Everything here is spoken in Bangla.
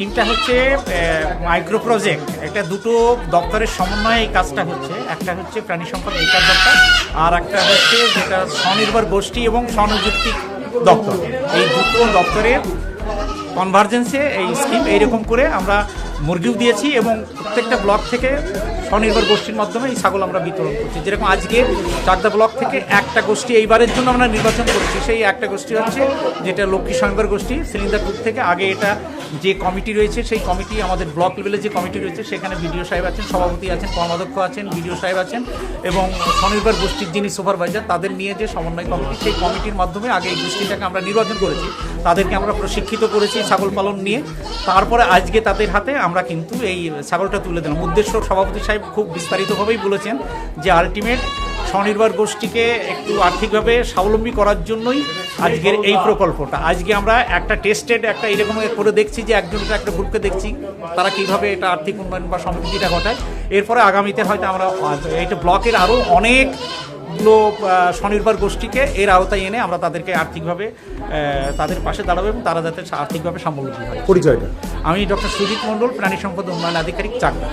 স্কিমটা হচ্ছে মাইক্রো প্রজেক্ট এটা দুটো দপ্তরের সমন্বয়ে এই কাজটা হচ্ছে। একটা হচ্ছে প্রাণী সম্পদ বিকাশ দপ্তর, আর একটা হচ্ছে যেটা স্বনির্ভর গোষ্ঠী এবং স্বনিযুক্তি দপ্তর। এই দুটো দপ্তরের কনভার্জেন্সে এই স্কিম এইরকম করে আমরা মুরগিও দিয়েছি এবং প্রত্যেকটা ব্লক থেকে স্বনির্ভর গোষ্ঠীর মাধ্যমে এই ছাগল আমরা বিতরণ করছি। যেরকম আজকে চাকদা ব্লক থেকে একটা গোষ্ঠী এইবারের জন্য আমরা নির্বাচন করেছি। সেই একটা গোষ্ঠী হচ্ছে যেটা লক্ষ্মী স্বয়ংবর গোষ্ঠী সিলিন্ডারপুর থেকে। আগে এটা যে কমিটি রয়েছে, সেই কমিটি, আমাদের ব্লক লেভেলে যে কমিটি রয়েছে, সেখানে বিডিও সাহেব আছেন, সভাপতি আছেন, কর্মাধ্যক্ষ আছেন বিডিও সাহেব আছেন, এবং স্বনির্ভর গোষ্ঠীর যিনি সুপারভাইজার, তাদের নিয়ে যে সমন্বয় কমিটি, সেই কমিটির মাধ্যমে আগে এই গোষ্ঠীটাকে আমরা নির্বাচন করেছি। তাদেরকে আমরা প্রশিক্ষিত করেছি ছাগল পালন নিয়ে। তারপরে আজকে তাদের হাতে আমরা কিন্তু এই ছাগলটা তুলে দিলাম। উদ্দেশ্য সভাপতি সাহেব খুব বিস্তারিতভাবেই বলেছেন যে আলটিমেট স্বনির্ভর গোষ্ঠীকে একটু আর্থিকভাবে স্বাবলম্বী করার জন্যই আজকের এই প্রকল্পটা। আজকে আমরা একটা টেস্টেড একটা এরকম করে দেখছি যে একজনকে একটা গ্রুপকে দেখছি তারা কীভাবে এটা আর্থিক উন্নয়ন বা সমৃদ্ধিটা ঘটায়। এরপরে আগামীতে হয়তো আমরা এটা ব্লকের আরও অনেকগুলো স্বনির্ভর গোষ্ঠীকে এর আওতায় এনে আমরা তাদেরকে আর্থিকভাবে তাদের পাশে দাঁড়াবো এবং তারা যাতে আর্থিকভাবে স্বাবলম্বী হয়। পরিচয়টা? আমি ডক্টর সুজিত মণ্ডল প্রাণী সম্পদ উন্নয়ন আধিকারিক চাকদা।